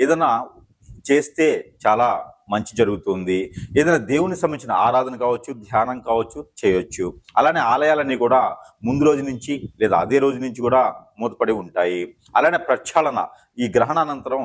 ఏదైనా చేస్తే చాలా మంచి జరుగుతుంది. ఏదైనా దేవునికి సంబంధించిన ఆరాధన కావచ్చు ధ్యానం కావచ్చు చేయొచ్చు. అలానే ఆలయాలన్నీ కూడా ముందు రోజు నుంచి లేదా అదే రోజు నుంచి కూడా మూతపడి ఉంటాయి. అలానే ప్రక్షాళన ఈ గ్రహణానంతరం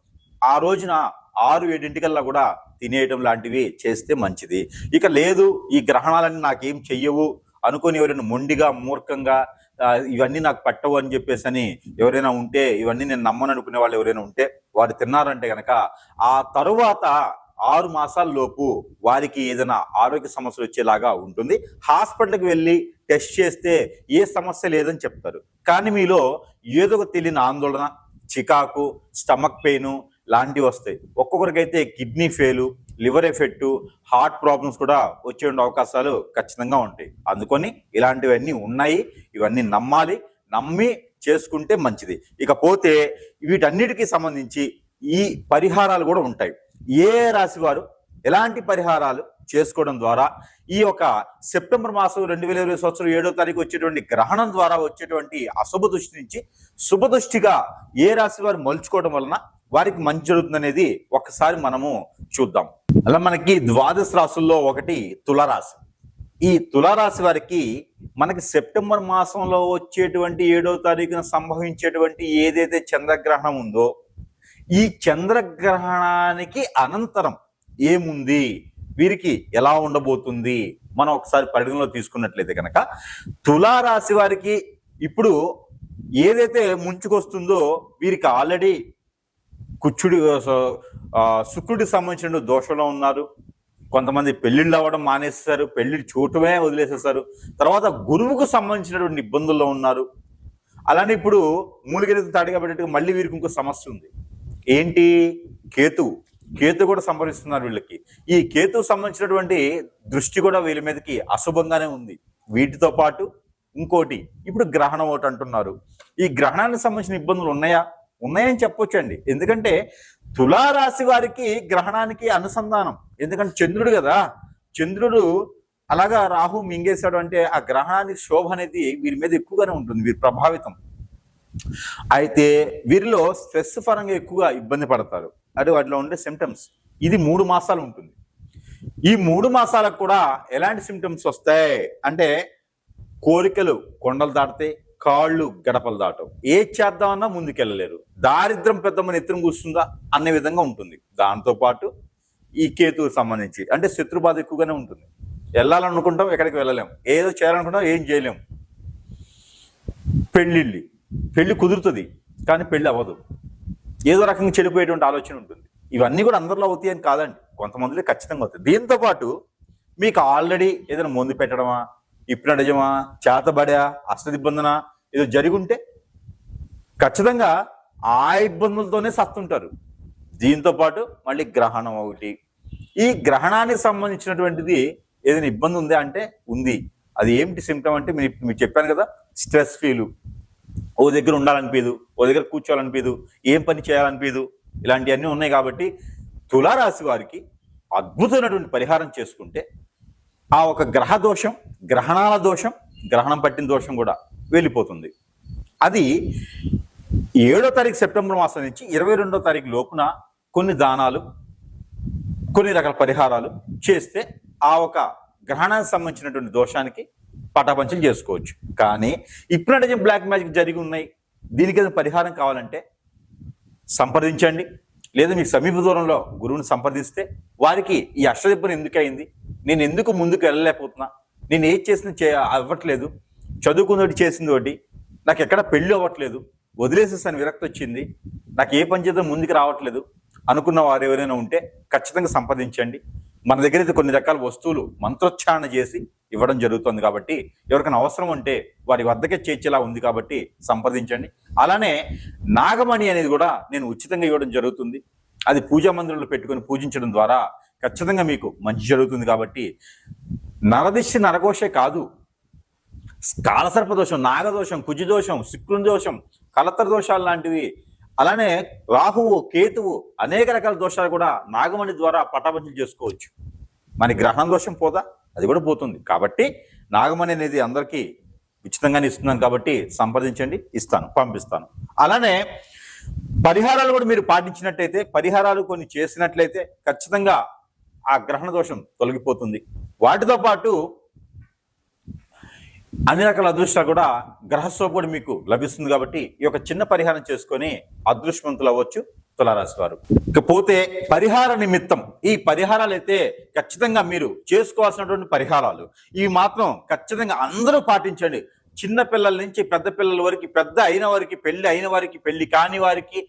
ఆ రోజున ఆరు ఏడింటికల్లా కూడా తినేయడం లాంటివి చేస్తే మంచిది. ఇక లేదు ఈ గ్రహణాలన్నీ నాకేం చెయ్యవు అనుకొని ఎవరైనా మొండిగా మూర్ఖంగా ఇవన్నీ నాకు పట్టవు అని చెప్పేసి అని ఎవరైనా ఉంటే ఇవన్నీ నేను నమ్మను అనుకునే వాళ్ళు ఎవరైనా ఉంటే వారు తిన్నారంటే కనుక ఆ తరువాత ఆరు మాసాల లోపు వారికి ఏదైనా ఆరోగ్య సమస్యలు వచ్చేలాగా ఉంటుంది. హాస్పిటల్కి వెళ్ళి టెస్ట్ చేస్తే ఏ సమస్య లేదని చెప్తారు. కానీ మీలో ఏదో ఒక తెలియని ఆందోళన చికాకు స్టమక్ పెయిన్ లాంటివి వస్తాయి. ఒక్కొక్కరికైతే kidney fail liver effect heart problems కూడా వచ్చే అవకాశాలు ఖచ్చితంగా ఉంటాయి. అందుకని ఇలాంటివన్నీ ఉన్నాయి. ఇవన్నీ నమ్మాలి. నమ్మి చేసుకుంటే మంచిది. ఇకపోతే వీటన్నిటికీ సంబంధించి ఈ పరిహారాలు కూడా ఉంటాయి. ఏ రాశి వారు ఎలాంటి పరిహారాలు చేసుకోవడం ద్వారా ఈ యొక్క సెప్టెంబర్ మాసం రెండు వేల ఇరవై సంవత్సరం ఏడో తారీఖు వచ్చేటువంటి గ్రహణం ద్వారా వచ్చేటువంటి అశుభ దృష్టి నుంచి శుభదృష్టిగా ఏ రాశి వారు మలుచుకోవడం వలన వారికి మంచి జరుగుతుందనేది ఒకసారి మనము చూద్దాం. అలా మనకి ద్వాదశ రాసుల్లో ఒకటి తులరాశి. ఈ తులారాశి వారికి మనకి సెప్టెంబర్ మాసంలో వచ్చేటువంటి ఏడో తారీఖున సంభవించేటువంటి ఏదైతే చంద్రగ్రహణం ఉందో ఈ చంద్రగ్రహణానికి అనంతరం ఏముంది? వీరికి ఎలా ఉండబోతుంది? మనం ఒకసారి పరిగణలో తీసుకున్నట్లయితే కనుక తులారాశి వారికి ఇప్పుడు ఏదైతే ముంచుకొస్తుందో వీరికి ఆల్రెడీ కుచ్చుడి శుక్రుడికి సంబంధించిన దోషంలో ఉన్నారు. కొంతమంది పెళ్ళిళ్ళు అవ్వడం మానేస్తారు పెళ్ళిళ్ళు చూడటమే వదిలేసేస్తారు తర్వాత గురువుకు సంబంధించినటువంటి ఇబ్బందుల్లో ఉన్నారు. అలానే ఇప్పుడు మూలిగెనెత్తి తాడిగా పెట్టేట్టుగా మళ్ళీ వీరికి ఇంకో సమస్య ఉంది. ఏంటి? కేతు కేతు కూడా సంభవిస్తున్నారు వీళ్ళకి. ఈ కేతు సంబంధించినటువంటి దృష్టి కూడా వీళ్ళ మీదకి అశుభంగానే ఉంది. వీటితో పాటు ఇంకోటి ఇప్పుడు గ్రహణం ఒకటి అంటున్నారు. ఈ గ్రహణానికి సంబంధించిన ఇబ్బందులు ఉన్నాయా? ఉన్నాయని చెప్పొచ్చండి. ఎందుకంటే తులారాశి వారికి గ్రహణానికి అనుసంధానం. ఎందుకంటే చంద్రుడు కదా. చంద్రుడు అలాగా రాహు మింగేశాడు అంటే ఆ గ్రహణానికి శోభ అనేది వీరి మీద ఎక్కువగానే ఉంటుంది వీరి ప్రభావితం. అయితే వీరిలో స్ట్రెస్ పరంగా ఎక్కువగా ఇబ్బంది పడతారు. అది వాటిలో ఉండే సిమ్టమ్స్ ఇది మూడు మాసాలు ఉంటుంది. ఈ మూడు మాసాలకు కూడా ఎలాంటి సిమ్టమ్స్ వస్తాయి? అంటే కోరికలు కొండలు దాటితే కాళ్ళు గడపలు దాటం ఏ చేద్దామన్నా ముందుకెళ్ళలేరు. దారిద్రం పెద్ద ఎత్తున కూస్తుందా? అనే విధంగా ఉంటుంది. దాంతో పాటు ఈ కేతువుకు సంబంధించి అంటే శత్రుబాధ ఎక్కువగానే ఉంటుంది. వెళ్ళాలనుకుంటాం ఎక్కడికి వెళ్ళలేము ఏదో చేయాలనుకుంటాం ఏం చేయలేము పెళ్ళిళ్ళి. పెళ్ళి కుదురుతుంది కానీ పెళ్ళి అవ్వదు. ఏదో రకంగా చెడిపోయేటువంటి ఆలోచన ఉంటుంది. ఇవన్నీ కూడా అందరిలో అవుతాయి అని కాదండి. కొంతమందిలో ఖచ్చితంగా అవుతాయి. దీంతో పాటు మీకు ఆల్రెడీ ఏదైనా మందు పెట్టడమా? ఇప్పినడజమా? చేతబడా? అష్టదిబ్బందన ఏదో జరుగుంటే ఖచ్చితంగా ఆ ఇబ్బందులతోనే సత్తుంటారు. దీంతో పాటు మళ్ళీ గ్రహణం ఒకటి. ఈ గ్రహణానికి సంబంధించినటువంటిది ఏదైనా ఇబ్బంది ఉందా అంటే ఉంది. అది ఏమిటి సిమ్టమ్ అంటే మీరు మీకు చెప్పాను కదా స్ట్రెస్ ఫీలు ఓ దగ్గర ఉండాలనిపించదు ఓ దగ్గర కూర్చోవాలనిపించదు ఏం పని చేయాలనిపించదు ఇలాంటివన్నీ ఉన్నాయి కాబట్టి తులారాశి వారికి అద్భుతమైనటువంటి పరిహారం చేసుకుంటే ఆ ఒక గ్రహ దోషం గ్రహణాల దోషం గ్రహణం పట్టిన దోషం కూడా వెళ్ళిపోతుంది. అది ఏడో తారీఖు సెప్టెంబర్ మాసం నుంచి ఇరవై రెండో తారీఖు లోపున కొన్ని దానాలు కొన్ని రకాల పరిహారాలు చేస్తే ఆ ఒక గ్రహణానికి సంబంధించినటువంటి దోషానికి పటాపంచం చేసుకోవచ్చు. కానీ ఇప్పుడు బ్లాక్ మ్యాజిక్ జరిగి ఉన్నాయి. దీనికి పరిహారం కావాలంటే సంప్రదించండి. లేదా మీకు సమీప దూరంలో గురువుని సంప్రదిస్తే వారికి ఈ అష్టదిబ్బను ఎందుకు అయింది నేను ఎందుకు ముందుకు వెళ్ళలేకపోతున్నా? నేను ఏది చేసిన చే అవ్వట్లేదు. చదువుకున్నోటి చేసింది ఒకటి. నాకు ఎక్కడ పెళ్ళి అవ్వట్లేదు. వదిలేసేసాను విరక్తి వచ్చింది. నాకు ఏ పని చేద్దాం ముందుకు రావట్లేదు. అనుకున్న వారు ఎవరైనా ఉంటే ఖచ్చితంగా సంప్రదించండి. మన దగ్గర అయితే కొన్ని రకాల వస్తువులు మంత్రోచ్చారణ చేసి ఇవ్వడం జరుగుతుంది కాబట్టి ఎవరికైనా అవసరం ఉంటే వారి వద్దకే చేర్చేలా ఉంది కాబట్టి సంప్రదించండి. అలానే నాగమణి అనేది కూడా నేను ఉచితంగా ఇవ్వడం జరుగుతుంది. అది పూజా మందిరంలో పెట్టుకొని పూజించడం ద్వారా ఖచ్చితంగా మీకు మంచి జరుగుతుంది కాబట్టి నరదిష్టి నరఘోషే కాదు. కాలసర్ప దోషం నాగదోషం కుజిదోషం శుక్రుని దోషం కలతర దోషాలు లాంటివి. అలానే రాహువు కేతువు అనేక రకాల దోషాలు కూడా నాగమణి ద్వారా పటాపంచలు చేసుకోవచ్చు. మరి గ్రహణ దోషం పోదా? అది కూడా పోతుంది. కాబట్టి నాగమణి అనేది అందరికీ ఉచితంగానే ఇస్తున్నాను కాబట్టి సంప్రదించండి ఇస్తాను పంపిస్తాను. అలానే పరిహారాలు కూడా మీరు పాటించినట్టయితే పరిహారాలు కొన్ని చేసినట్లయితే ఖచ్చితంగా ఆ గ్రహణ దోషం తొలగిపోతుంది. వాటితో పాటు అన్ని రకాల అదృష్టాలు కూడా గ్రహస్వపు కూడా మీకు లభిస్తుంది కాబట్టి ఈ యొక్క చిన్న పరిహారం చేసుకొని అదృష్టవంతులు అవ్వచ్చు తులారాశి వారు. ఇకపోతే పరిహార నిమిత్తం ఈ పరిహారాలు అయితే ఖచ్చితంగా మీరు చేసుకోవాల్సినటువంటి పరిహారాలు. ఇవి మాత్రం ఖచ్చితంగా అందరూ పాటించండి. చిన్న పిల్లల నుంచి పెద్ద పిల్లల వరకు పెద్ద అయిన వారికి పెళ్ళి అయిన వారికి పెళ్ళి కాని వారికి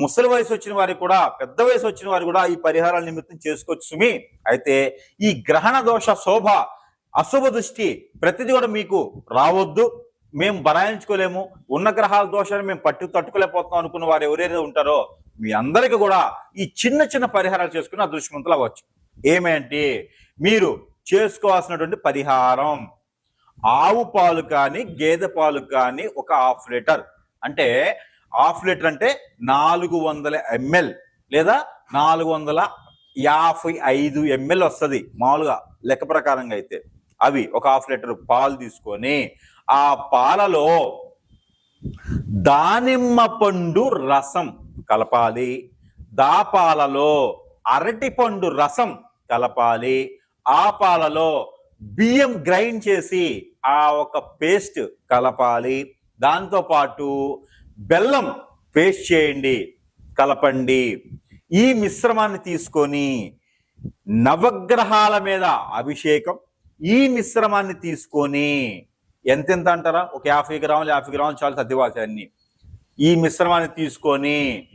ముసలి వయసు వచ్చిన వారికి కూడా పెద్ద వయసు వచ్చిన వారు కూడా ఈ పరిహారాల నిమిత్తం చేసుకోవచ్చు సుమి. అయితే ఈ గ్రహణ దోష శోభ అశుభ దృష్టి ప్రతిదీ కూడా మీకు రావద్దు. మేము బనాయించుకోలేము ఉన్న గ్రహాల దోషాన్ని మేము పట్టు తట్టుకోలేకపోతున్నాం అనుకున్న వారు ఎవరైతే ఉంటారో మీ అందరికీ కూడా ఈ చిన్న చిన్న పరిహారాలు చేసుకుని అదృష్టవంతులు అవ్వచ్చు. ఏమేంటి? మీరు చేసుకోవాల్సినటువంటి పరిహారం. ఆవు పాలు కానీ గేదె పాలు కానీ ఒక హాఫ్ లీటర్. అంటే హాఫ్ లీటర్ అంటే నాలుగు వందల ఎంఎల్ లేదా నాలుగు వందల యాభై ఐదు ఎంఎల్ వస్తుంది మామూలుగా లెక్క ప్రకారంగా అయితే. అవి ఒక హాఫ్ లీటర్ పాలు తీసుకొని ఆ పాలలో దానిమ్మ పండు రసం కలపాలి. దాపాలలో పాలలో అరటిపండు రసం కలపాలి. ఆ పాలలో బియ్యం గ్రైండ్ చేసి ఆ ఒక పేస్ట్ కలపాలి. దాంతో పాటు బెల్లం పేస్ట్ చేయండి కలపండి. ఈ మిశ్రమాన్ని తీసుకొని నవగ్రహాల మీద అభిషేకం ఈ మిశ్రమాన్ని తీసుకొని ఎంతెంత అంటారా? ఒక యాభై గ్రాములు యాభై గ్రాములు చాలు తద్దివాసి అన్ని. ఈ మిశ్రమాన్ని తీసుకొని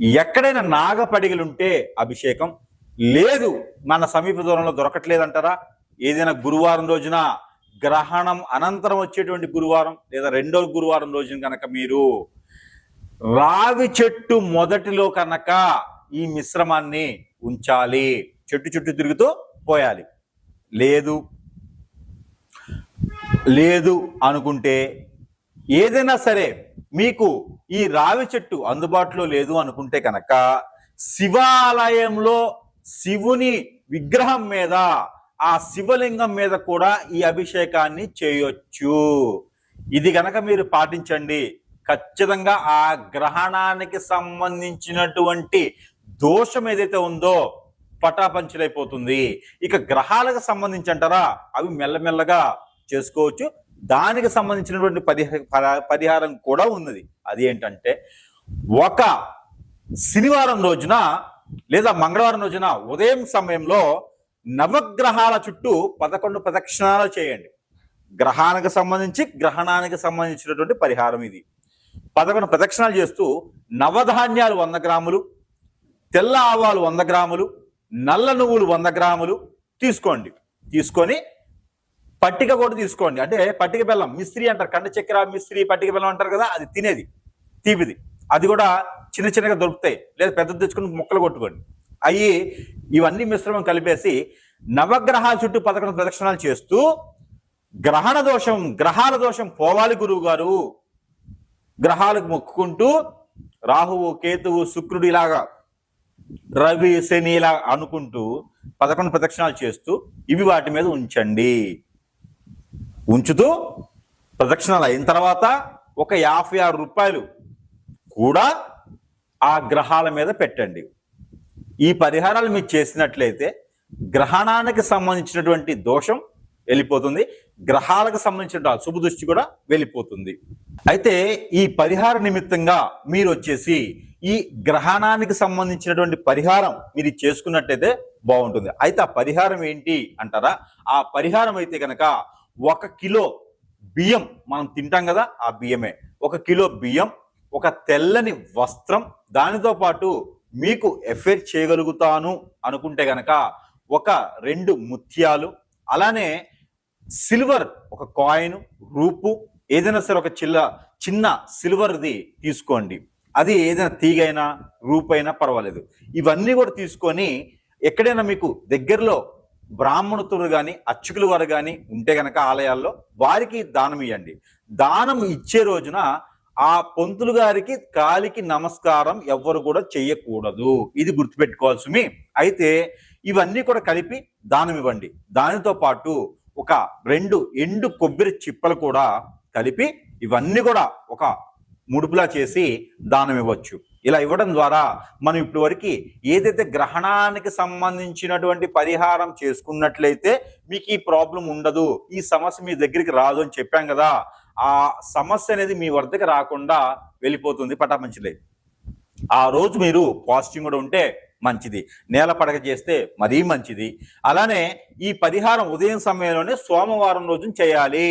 ఎక్కడైనా నాగపడిగలుంటే అభిషేకం లేదు. మన సమీప దూరంలో దొరకట్లేదంటారా? ఏదైనా గురువారం రోజున గ్రహణం అనంతరం వచ్చేటువంటి గురువారం లేదా రెండో గురువారం రోజున కనుక మీరు రావి చెట్టు మొదటిలో కనుక ఈ మిశ్రమాన్ని ఉంచాలి. చెట్టు చుట్టూ తిరుగుతూ పోయాలి. లేదు. లేదు అనుకుంటే ఏదైనా సరే మీకు ఈ రావి చెట్టు అందుబాటులో లేదు అనుకుంటే కనుక శివాలయంలో శివుని విగ్రహం మీద ఆ శివలింగం మీద కూడా ఈ అభిషేకాన్ని చేయొచ్చు. ఇది గనక మీరు పాటించండి. ఖచ్చితంగా ఆ గ్రహణానికి సంబంధించినటువంటి దోషం ఏదైతే ఉందో పటాపంచులైపోతుంది. ఇక గ్రహాలకు సంబంధించి అంటారా అవి మెల్లమెల్లగా చేసుకోవచ్చు. దానికి సంబంధించినటువంటి పరిహార పరిహారం కూడా ఉన్నది. అది ఏంటంటే ఒక శనివారం రోజున లేదా మంగళవారం రోజున ఉదయం సమయంలో నవగ్రహాల చుట్టూ పదకొండు ప్రదక్షిణాలు చేయండి. గ్రహానికి సంబంధించి గ్రహణానికి సంబంధించినటువంటి పరిహారం ఇది. పదకొండు ప్రదక్షిణాలు చేస్తూ నవధాన్యాలు వంద గ్రాములు తెల్ల ఆవాలు వంద గ్రాములు నల్ల నువ్వులు వంద గ్రాములు తీసుకోండి. తీసుకొని పట్టిక కూడా తీసుకోండి. అంటే పట్టిక బెల్లం మిస్త్రీ అంటారు. కండ చక్కెర మిస్త్రీ పట్టిక బెల్లం అంటారు కదా అది తినేది తీపిది. అది కూడా చిన్న చిన్నగా దొరుకుతాయి. లేదా పెద్ద తెచ్చుకుని ముక్కలు కొట్టుకోండి. అవి ఇవన్నీ మిశ్రమం కలిపేసి నవగ్రహాల చుట్టూ పదకొండు ప్రదక్షిణాలు చేస్తూ గ్రహణ దోషం గ్రహాల దోషం పోవాలి గురువు గారు గ్రహాలకు మొక్కుకుంటూ రాహువు కేతువు శుక్రుడు ఇలాగా రవి శని ఇలా అనుకుంటూ పదకొండు ప్రదక్షిణాలు చేస్తూ ఇవి వాటి మీద ఉంచండి. ఉంచుతూ ప్రదక్షిణాలు అయిన తర్వాత ఒక యాభై ఆరు రూపాయలు కూడా ఆ గ్రహాల మీద పెట్టండి. ఈ పరిహారాలు మీరు చేసినట్లయితే గ్రహణానికి సంబంధించినటువంటి దోషం వెళ్ళిపోతుంది. గ్రహాలకు సంబంధించిన శుభ దృష్టి కూడా వెళ్ళిపోతుంది. అయితే ఈ పరిహార నిమిత్తంగా మీరు వచ్చేసి ఈ గ్రహణానికి సంబంధించినటువంటి పరిహారం మీరు చేసుకున్నట్టయితే బాగుంటుంది. అయితే ఆ పరిహారం ఏంటి అంటారా? ఆ పరిహారం అయితే కనుక ఒక కిలో బియ్యం మనం తింటాం కదా ఆ బియ్యమే. ఒక కిలో బియ్యం ఒక తెల్లని వస్త్రం దానితో పాటు మీకు ఎఫెక్ట్ చేయగలుగుతాను అనుకుంటే గనక ఒక రెండు ముత్యాలు అలానే సిల్వర్ ఒక కాయిన్ రూపు ఏదైనా సరే ఒక చిల్ల చిన్న సిల్వర్ది తీసుకోండి. అది ఏదైనా తీగైనా రూపైనా పర్వాలేదు. ఇవన్నీ కూడా తీసుకొని ఎక్కడైనా మీకు దగ్గరలో బ్రాహ్మణుతులు కానీ అర్చకులు వారు కానీ ఉంటే గనక ఆలయాల్లో వారికి దానం ఇవ్వండి దానం ఇచ్చే రోజున ఆ పొంతులు గారికి కాలికి నమస్కారం ఎవ్వరు కూడా చెయ్యకూడదు. ఇది గుర్తుపెట్టుకోవాల్సి అయితే ఇవన్నీ కూడా కలిపి దానం ఇవ్వండి. దానితో పాటు ఒక రెండు ఎండు కొబ్బరి చిప్పలు కూడా కలిపి ఇవన్నీ కూడా ఒక ముడుపులా చేసి దానం ఇవ్వచ్చు ఇలా ఇవ్వడం ద్వారా మనం ఇప్పటి వరకు ఏదైతే గ్రహణానికి సంబంధించినటువంటి పరిహారం చేసుకున్నట్లయితే మీకు ఈ ప్రాబ్లం ఉండదు ఈ సమస్య మీ దగ్గరికి రాదు అని చెప్పాం కదా ఆ సమస్య అనేది మీ వద్దకు రాకుండా వెళ్ళిపోతుంది పటాపంచలే. ఆ రోజు మీరు పాజిటివ్ కూడా ఉంటే మంచిది నేల పడక చేస్తే మరీ మంచిది. అలానే ఈ పరిహారం ఉదయం సమయంలోనే సోమవారం రోజున చేయాలి.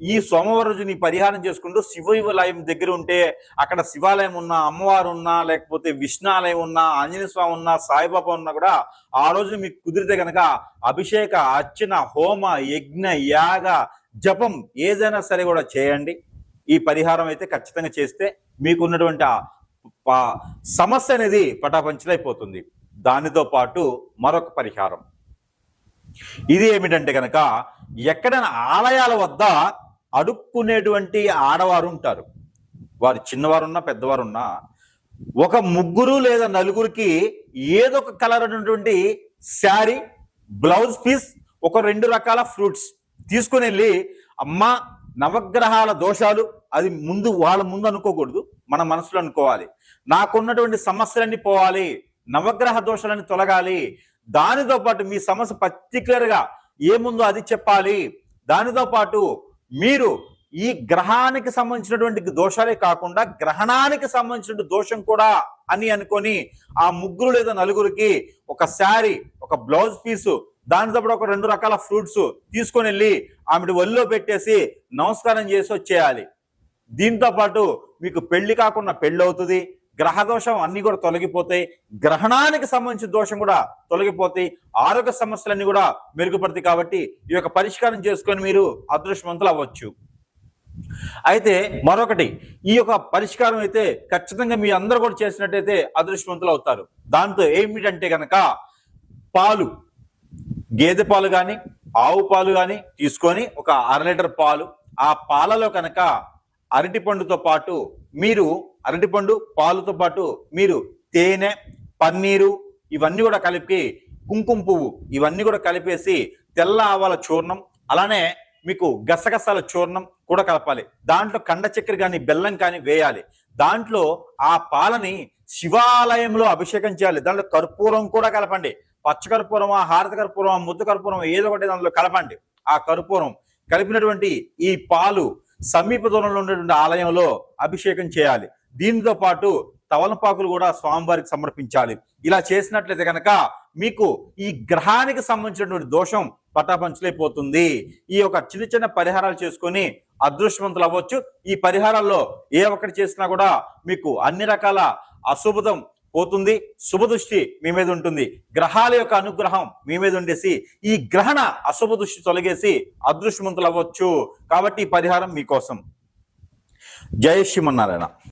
ఈ సోమవారుజుని పరిహారం చేసుకుంటూ శివాలయం దగ్గర ఉంటే అక్కడ శివాలయం ఉన్నా అమ్మవారు ఉన్నా లేకపోతే విష్ణాలయం ఉన్నా ఆంజనేయ స్వామి ఉన్నా సాయిబాబా ఉన్నా కూడా ఆ రోజు మీకు కుదిరితే కనుక అభిషేక అర్చన హోమ యజ్ఞ యాగ జపం ఏదైనా సరే కూడా చేయండి. ఈ పరిహారం అయితే ఖచ్చితంగా చేస్తే మీకున్నటువంటి ఆ సమస్య అనేది పటాపంచలైపోతుంది. దానితో పాటు మరొక పరిహారం. ఇది ఏమిటంటే కనుక ఎక్కడైనా ఆలయాల వద్ద అడుక్కునేటువంటి ఆడవారు ఉంటారు. వారు చిన్నవారున్నా పెద్దవారున్నా ఒక ముగ్గురు లేదా నలుగురికి ఏదో ఒక కలర్ అనేటువంటి శారీ బ్లౌజ్ పీస్ ఒక రెండు రకాల ఫ్రూట్స్ తీసుకుని వెళ్ళి అమ్మ నవగ్రహాల దోషాలు అది ముందు వాళ్ళ ముందు అనుకోకూడదు మన మనసులో అనుకోవాలి. నాకున్నటువంటి సమస్యలన్నీ పోవాలి నవగ్రహ దోషాలన్నీ తొలగాలి దానితో పాటు మీ సమస్య పర్టికులర్గా ఏముందో అది చెప్పాలి దానితో పాటు మీరు ఈ గ్రహానికి సంబంధించినటువంటి దోషాలే కాకుండా గ్రహణానికి సంబంధించిన దోషం కూడా అని అనుకొని ఆ ముగ్గురు లేదా నలుగురికి ఒక శారీ ఒక బ్లౌజ్ పీసు దానితో పాటు ఒక రెండు రకాల ఫ్రూట్స్ తీసుకొని వెళ్ళి ఆమె ఒళ్ళో పెట్టేసి నమస్కారం చేసి వచ్చేయాలి. దీంతో పాటు మీకు పెళ్ళి కాకుండా పెళ్ళి అవుతుంది గ్రహ దోషం అన్ని కూడా తొలగిపోతాయి. గ్రహణానికి సంబంధించిన దోషం కూడా తొలగిపోతాయి. ఆరోగ్య సమస్యలన్నీ కూడా మెరుగుపడతాయి కాబట్టి ఈ యొక్క పరిష్కారం చేసుకొని మీరు అదృష్టవంతులు అవ్వచ్చు. అయితే మరొకటి ఈ యొక్క పరిష్కారం అయితే ఖచ్చితంగా మీ అందరూ కూడా చేసినట్టయితే అదృష్టవంతులు అవుతారు. దాంతో ఏమిటంటే కనుక పాలు గేదె పాలు కానీ ఆవు పాలు కానీ తీసుకొని ఒక అర లీటర్ పాలు ఆ పాలలో కనుక అరటిపండుతో పాటు మీరు అరటిపండు పాలుతో పాటు మీరు తేనె పన్నీరు ఇవన్నీ కూడా కలిపి కుంకుమ పువ్వు ఇవన్నీ కూడా కలిపేసి తెల్ల ఆవాల చూర్ణం అలానే మీకు గసగసాల చూర్ణం కూడా కలపాలి. దాంట్లో కండ చక్కెర కానీ బెల్లం కానీ వేయాలి. దాంట్లో ఆ పాలని శివాలయంలో అభిషేకం చేయాలి. దాంట్లో కర్పూరం కూడా కలపండి. పచ్చకర్పూరమా హారత కర్పూరమా ముద్దు కర్పూరం ఏదో ఒకటి దాంట్లో కలపండి. ఆ కర్పూరం కలిపినటువంటి ఈ పాలు సమీప దూరంలో ఉన్నటువంటి ఆలయంలో అభిషేకం చేయాలి. దీనితో పాటు తవలపాకులు కూడా స్వామివారికి సమర్పించాలి. ఇలా చేసినట్లయితే కనుక మీకు ఈ గ్రహానికి సంబంధించినటువంటి దోషం పటాపంచలైపోతుంది. ఈ యొక్క చిన్న చిన్న పరిహారాలు చేసుకొని అదృష్టవంతులు అవ్వచ్చు. ఈ పరిహారాల్లో ఏ ఒక్కటి చేసినా కూడా మీకు అన్ని రకాల అశుభతం పోతుంది. శుభదృష్టి మీ మీద ఉంటుంది. గ్రహాల యొక్క అనుగ్రహం మీ మీద ఉండేసి ఈ గ్రహణ అశుభ దృష్టి తొలగేసి అదృష్టవంతులు అవ్వచ్చు. కాబట్టి ఈ పరిహారం మీకోసం. జయ శ్రీమన్నారాయణ.